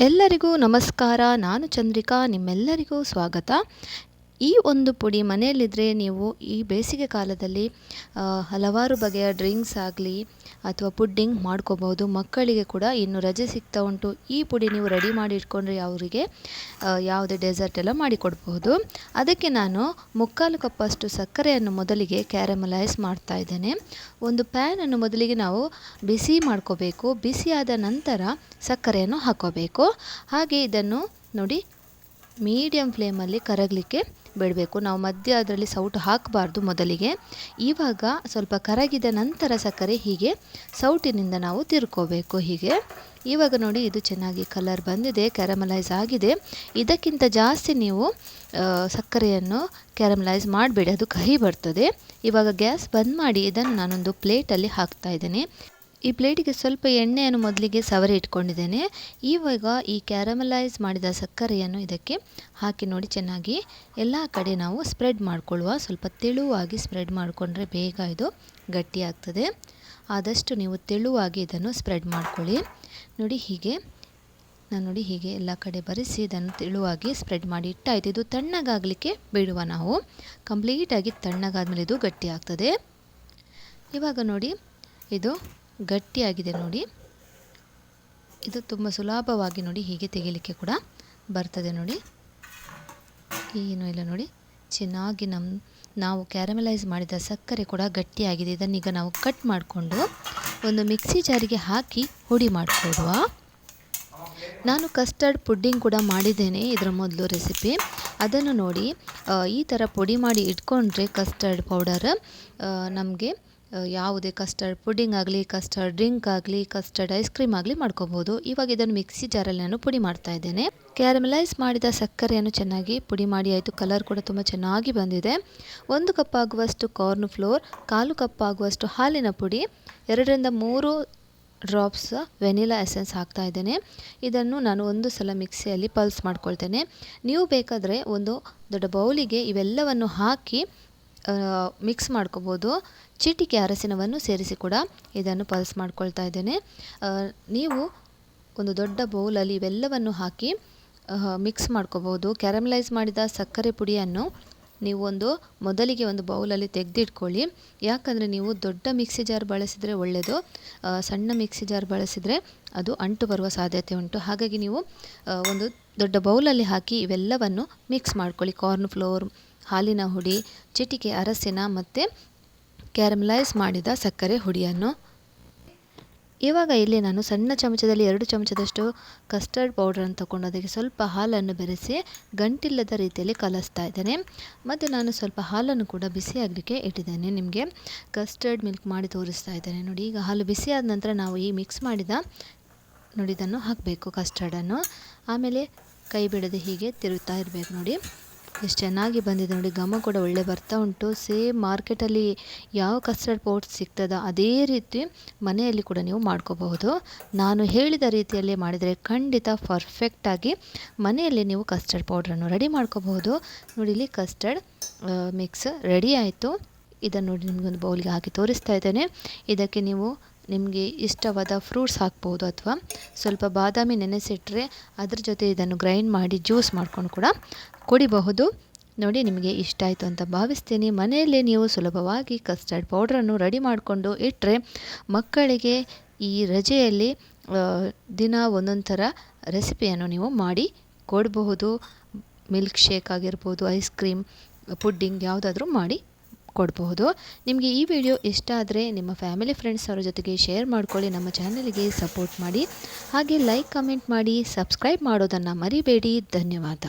ಎಲ್ಲರಿಗೂ ನಮಸ್ಕಾರ. ನಾನು ಚಂದ್ರಿಕಾ. ನಿಮ್ಮೆಲ್ಲರಿಗೂ ಸ್ವಾಗತ. ಈ ಒಂದು ಪುಡಿ ಮನೆಯಲ್ಲಿದ್ದರೆ ನೀವು ಈ ಬೇಸಿಗೆ ಕಾಲದಲ್ಲಿ ಹಲವಾರು ಬಗೆಯ ಡ್ರಿಂಕ್ಸ್ ಆಗಲಿ ಅಥವಾ ಪುಡ್ಡಿಂಗ್ ಮಾಡ್ಕೋಬಹುದು. ಮಕ್ಕಳಿಗೆ ಕೂಡ ಇನ್ನು ರಜೆ ಸಿಗ್ತಾ ಉಂಟು. ಈ ಪುಡಿ ನೀವು ರೆಡಿ ಮಾಡಿ ಇಟ್ಕೊಂಡ್ರೆ ಅವರಿಗೆ ಯಾವುದೇ ಡೆಸರ್ಟ್ ಎಲ್ಲ ಮಾಡಿಕೊಡ್ಬಹುದು ಅದಕ್ಕೆ ನಾನು ಮುಕ್ಕಾಲು ಕಪ್ಪಷ್ಟು ಸಕ್ಕರೆಯನ್ನು ಮೊದಲಿಗೆ ಕ್ಯಾರಮಲೈಸ್ ಮಾಡ್ತಾ ಇದ್ದೇನೆ. ಒಂದು ಪ್ಯಾನನ್ನು ಮೊದಲಿಗೆ ನಾವು ಬಿಸಿ ಮಾಡ್ಕೋಬೇಕು. ಬಿಸಿಯಾದ ನಂತರ ಸಕ್ಕರೆಯನ್ನು ಹಾಕೋಬೇಕು. ಹಾಗೆ ಇದನ್ನು ನೋಡಿ ಮೀಡಿಯಮ್ ಫ್ಲೇಮಲ್ಲಿ ಕರಗಲಿಕ್ಕೆ ಬಿಡಬೇಕು. ನಾವು ಮಧ್ಯ ಅದರಲ್ಲಿ ಸೌಟು ಹಾಕಬಾರ್ದು ಮೊದಲಿಗೆ. ಇವಾಗ ಸ್ವಲ್ಪ ಕರಗಿದ ನಂತರ ಸಕ್ಕರೆ ಹೀಗೆ ಸೌಟಿನಿಂದ ನಾವು ತಿರ್ಕೋಬೇಕು ಹೀಗೆ. ಇವಾಗ ನೋಡಿ ಇದು ಚೆನ್ನಾಗಿ ಕಲರ್ ಬಂದಿದೆ, ಕ್ಯಾರಮಲೈಸ್ ಆಗಿದೆ. ಇದಕ್ಕಿಂತ ಜಾಸ್ತಿ ನೀವು ಸಕ್ಕರೆಯನ್ನು ಕ್ಯಾರಮಲೈಸ್ ಮಾಡಬೇಡಿ, ಅದು ಕಹಿ ಬರ್ತದೆ. ಇವಾಗ ಗ್ಯಾಸ್ ಬಂದ್ ಮಾಡಿ ಇದನ್ನು ನಾನೊಂದು ಪ್ಲೇಟಲ್ಲಿ ಹಾಕ್ತಾ ಇದ್ದೇನೆ. ಈ ಪ್ಲೇಟಿಗೆ ಸ್ವಲ್ಪ ಎಣ್ಣೆಯನ್ನು ಮೊದಲಿಗೆ ಸವರಿ ಇಟ್ಕೊಂಡಿದ್ದೇನೆ. ಇವಾಗ ಈ ಕ್ಯಾರಮಲೈಸ್ ಮಾಡಿದ ಸಕ್ಕರೆಯನ್ನು ಇದಕ್ಕೆ ಹಾಕಿ ನೋಡಿ ಚೆನ್ನಾಗಿ. ಎಲ್ಲ ಕಡೆ ನಾವು ಸ್ಪ್ರೆಡ್ ಮಾಡಿಕೊಳ್ಳುವ, ಸ್ವಲ್ಪ ತೆಳುವಾಗಿ ಸ್ಪ್ರೆಡ್ ಮಾಡಿಕೊಂಡ್ರೆ ಬೇಗ ಇದು ಗಟ್ಟಿ ಆಗ್ತದೆ. ಆದಷ್ಟು ನೀವು ತೆಳುವಾಗಿ ಇದನ್ನು ಸ್ಪ್ರೆಡ್ ಮಾಡಿಕೊಳ್ಳಿ. ನೋಡಿ ಹೀಗೆ, ನಾನು ನೋಡಿ ಹೀಗೆ ಎಲ್ಲ ಕಡೆ ಬರೆಸಿ ಇದನ್ನು ತೆಳುವಾಗಿ ಸ್ಪ್ರೆಡ್ ಮಾಡಿ ಇಟ್ಟಾಯ್ತು. ಇದು ತಣ್ಣಗಾಗಲಿಕ್ಕೆ ಬಿಡುವ ನಾವು. ಕಂಪ್ಲೀಟಾಗಿ ತಣ್ಣಗಾದ್ಮೇಲೆ ಇದು ಗಟ್ಟಿ ಆಗ್ತದೆ. ಇವಾಗ ನೋಡಿ, ಇದು ಗಟ್ಟಿಯಾಗಿದೆ ನೋಡಿ. ಇದು ತುಂಬ ಸುಲಭವಾಗಿ ನೋಡಿ ಹೀಗೆ ತೆಗಿಲಿಕ್ಕೆ ಕೂಡ ಬರ್ತದೆ ನೋಡಿ. ಏನು ಇಲ್ಲ ನೋಡಿ. ಚೆನ್ನಾಗಿ ನಮ್ಮ ನಾವು ಕ್ಯಾರಮಲೈಸ್ ಮಾಡಿದ ಸಕ್ಕರೆ ಕೂಡ ಗಟ್ಟಿಯಾಗಿದೆ. ಇದನ್ನೀಗ ನಾವು ಕಟ್ ಮಾಡಿಕೊಂಡು ಒಂದು ಮಿಕ್ಸಿ ಜಾರಿಗೆ ಹಾಕಿ ಹುಡಿ ಮಾಡಿಕೊಡುವ ನಾನು ಕಸ್ಟರ್ಡ್ ಪುಡ್ಡಿಂಗ್ ಕೂಡ ಮಾಡಿದ್ದೇನೆ ಇದರ ಮೊದಲು ರೆಸಿಪಿ. ಅದನ್ನು ನೋಡಿ ಈ ಥರ ಪುಡಿ ಮಾಡಿ ಇಟ್ಕೊಂಡ್ರೆ ಕಸ್ಟರ್ಡ್ ಪೌಡರ್ ನಮಗೆ ಯಾವುದೇ ಕಸ್ಟರ್ಡ್ ಪುಡಿಂಗ್ ಆಗಲಿ ಕಸ್ಟರ್ಡ್ ಡ್ರಿಂಕ್ ಆಗಲಿ ಕಸ್ಟರ್ಡ್ ಐಸ್ ಕ್ರೀಮ್ ಆಗಲಿ ಮಾಡ್ಕೋಬೋದು. ಇವಾಗ ಇದನ್ನು ಮಿಕ್ಸಿ ಜಾರಲ್ಲಿ ನಾನು ಪುಡಿ ಮಾಡ್ತಾ ಇದ್ದೇನೆ. ಕ್ಯಾರಮಲೈಸ್ ಮಾಡಿದ ಸಕ್ಕರೆಯನ್ನು ಚೆನ್ನಾಗಿ ಪುಡಿ ಮಾಡಿ ಆಯಿತು. ಕಲರ್ ಕೂಡ ತುಂಬ ಚೆನ್ನಾಗಿ ಬಂದಿದೆ. ಒಂದು ಕಪ್ ಆಗುವಷ್ಟು ಕಾರ್ನ್ ಫ್ಲೋರ್ ಕಾಲು ಕಪ್ ಆಗುವಷ್ಟು ಹಾಲಿನ ಪುಡಿ, ಎರಡರಿಂದ ಮೂರು ಡ್ರಾಪ್ಸ್ ವೆನಿಲಾ ಎಸೆನ್ಸ್ ಹಾಕ್ತಾ ಇದ್ದೇನೆ. ಇದನ್ನು ನಾನು ಒಂದು ಸಲ ಮಿಕ್ಸಿಯಲ್ಲಿ ಪಲ್ಸ್ ಮಾಡ್ಕೊಳ್ತೇನೆ. ನೀವು ಬೇಕಾದರೆ ಒಂದು ದೊಡ್ಡ ಬೌಲಿಗೆ ಇವೆಲ್ಲವನ್ನು ಹಾಕಿ ಮಿಕ್ಸ್ ಮಾಡ್ಕೋಬೋದು. ಚಿಟಿಕೆ ಅರಸಿನವನ್ನು ಸೇರಿಸಿ ಕೂಡ ಇದನ್ನು ಪಲ್ಸ್ ಮಾಡ್ಕೊಳ್ತಾ ಇದ್ದೇನೆ. ನೀವು ಒಂದು ದೊಡ್ಡ ಬೌಲಲ್ಲಿ ಇವೆಲ್ಲವನ್ನು ಹಾಕಿ ಮಿಕ್ಸ್ ಮಾಡ್ಕೋಬೋದು. ಕ್ಯಾರಮಲೈಸ್ ಮಾಡಿದ ಸಕ್ಕರೆ ಪುಡಿಯನ್ನು ನೀವು ಒಂದು ಮೊದಲಿಗೆ ಒಂದು ಬೌಲಲ್ಲಿ ತೆಗೆದಿಟ್ಕೊಳ್ಳಿ. ಯಾಕಂದರೆ ನೀವು ದೊಡ್ಡ ಮಿಕ್ಸಿ ಜಾರ್ ಬಳಸಿದರೆ ಒಳ್ಳೆಯದು ಸಣ್ಣ ಮಿಕ್ಸಿ ಜಾರ್ ಬಳಸಿದರೆ ಅದು ಅಂಟು ಬರುವ ಸಾಧ್ಯತೆ ಉಂಟು. ಹಾಗಾಗಿ ನೀವು ಒಂದು ದೊಡ್ಡ ಬೌಲಲ್ಲಿ ಹಾಕಿ ಇವೆಲ್ಲವನ್ನು ಮಿಕ್ಸ್ ಮಾಡ್ಕೊಳ್ಳಿ. ಕಾರ್ನ್ ಫ್ಲೋರ್ ಹಾಲಿನ ಹುಡಿ, ಚಿಟಿಕೆ, ಅರಸಿನ ಮತ್ತು ಕ್ಯಾರಮಲೈಸ್ ಮಾಡಿದ ಸಕ್ಕರೆ ಹುಡಿಯನ್ನು. ಇವಾಗ ಇಲ್ಲಿ ನಾನು ಸಣ್ಣ ಚಮಚದಲ್ಲಿ ಎರಡು ಚಮಚದಷ್ಟು ಕಸ್ಟರ್ಡ್ ಪೌಡ್ರನ್ನು ತಗೊಂಡು ಅದಕ್ಕೆ ಸ್ವಲ್ಪ ಹಾಲನ್ನು ಬೆರೆಸಿ ಗಂಟಿಲ್ಲದ ರೀತಿಯಲ್ಲಿ ಕಲಿಸ್ತಾ ಇದ್ದೇನೆ. ಮತ್ತು ನಾನು ಸ್ವಲ್ಪ ಹಾಲನ್ನು ಕೂಡ ಬಿಸಿ ಆಗಲಿಕ್ಕೆ ಇಟ್ಟಿದ್ದೇನೆ. ನಿಮಗೆ ಕಸ್ಟರ್ಡ್ ಮಿಲ್ಕ್ ಮಾಡಿ ತೋರಿಸ್ತಾ ಇದ್ದೇನೆ. ನೋಡಿ, ಈಗ ಹಾಲು ಬಿಸಿ ಆದ ನಂತರ ನಾವು ಈ ಮಿಕ್ಸ್ ಮಾಡಿದ ನೋಡಿ ಇದನ್ನು ಹಾಕಬೇಕು ಕಸ್ಟರ್ಡನ್ನು. ಆಮೇಲೆ ಕೈ ಬಿಡದೆ ಹೀಗೆ ತಿರುಗ್ತಾ ಇರಬೇಕು. ನೋಡಿ ಎಷ್ಟು ಚೆನ್ನಾಗಿ ಬಂದಿದೆ ನೋಡಿ, ಘಮ ಕೂಡ ಒಳ್ಳೆ ಬರ್ತಾ ಉಂಟು. ಸೇಮ್ ಮಾರ್ಕೆಟಲ್ಲಿ ಯಾವ ಕಸ್ಟರ್ಡ್ ಪೌಡ್ರ್ ಸಿಗ್ತದೋ ಅದೇ ರೀತಿ ಮನೆಯಲ್ಲಿ ಕೂಡ ನೀವು ಮಾಡ್ಕೋಬಹುದು. ನಾನು ಹೇಳಿದ ರೀತಿಯಲ್ಲಿ ಮಾಡಿದರೆ ಖಂಡಿತ ಪರ್ಫೆಕ್ಟಾಗಿ ಮನೆಯಲ್ಲಿ ನೀವು ಕಸ್ಟರ್ಡ್ ಪೌಡ್ರನ್ನು ರೆಡಿ ಮಾಡ್ಕೋಬಹುದು. ನೋಡಿ, ಇಲ್ಲಿ ಕಸ್ಟರ್ಡ್ ಮಿಕ್ಸ್ ರೆಡಿ ಆಯಿತು. ಇದನ್ನು ನೋಡಿ ನಿಮಗೊಂದು ಬೌಲಿಗೆ ಹಾಕಿ ತೋರಿಸ್ತಾ ಇದ್ದೇನೆ. ಇದಕ್ಕೆ ನೀವು ನಿಮಗೆ ಇಷ್ಟವಾದ ಫ್ರೂಟ್ಸ್ ಹಾಕ್ಬೋದು ಅಥವಾ ಸ್ವಲ್ಪ ಬಾದಾಮಿ ನೆನೆಸಿಟ್ಟರೆ ಅದ್ರ ಜೊತೆ ಇದನ್ನು ಗ್ರೈಂಡ್ ಮಾಡಿ ಜ್ಯೂಸ್ ಮಾಡ್ಕೊಂಡು ಕೂಡ ಕುಡಿಬಹುದು. ನೋಡಿ ನಿಮಗೆ ಇಷ್ಟ ಆಯಿತು ಅಂತ ಭಾವಿಸ್ತೀನಿ. ಮನೆಯಲ್ಲೇ ನೀವು ಸುಲಭವಾಗಿ ಕಸ್ಟರ್ಡ್ ಪೌಡ್ರನ್ನು ರೆಡಿ ಮಾಡಿಕೊಂಡು ಇಟ್ಟರೆ ಮಕ್ಕಳಿಗೆ ಈ ರಜೆಯಲ್ಲಿ ದಿನ ಒಂದೊಂದು ಥರ ರೆಸಿಪಿಯನ್ನು ನೀವು ಮಾಡಿ ಕೊಡಬಹುದು. ಮಿಲ್ಕ್ ಶೇಕ್ ಆಗಿರ್ಬೋದು, ಐಸ್ ಕ್ರೀಮ್, ಪುಡ್ಡಿಂಗ್ ಯಾವುದಾದ್ರೂ ಮಾಡಿ ಕೊಡಬಹುದು. ನಿಮಗೆ ಈ ವಿಡಿಯೋ ಇಷ್ಟ ಆದರೆ ನಿಮ್ಮ ಫ್ಯಾಮಿಲಿ ಫ್ರೆಂಡ್ಸ್ ಅವರ ಜೊತೆಗೆ ಶೇರ್ ಮಾಡ್ಕೊಳ್ಳಿ, ನಮ್ಮ ಚಾನಲ್ಗೆ ಸಪೋರ್ಟ್ ಮಾಡಿ. ಹಾಗೆ ಲೈಕ್, ಕಮೆಂಟ್ ಮಾಡಿ, ಸಬ್ಸ್ಕ್ರೈಬ್ ಮಾಡೋದನ್ನು ಮರಿಬೇಡಿ. ಧನ್ಯವಾದ.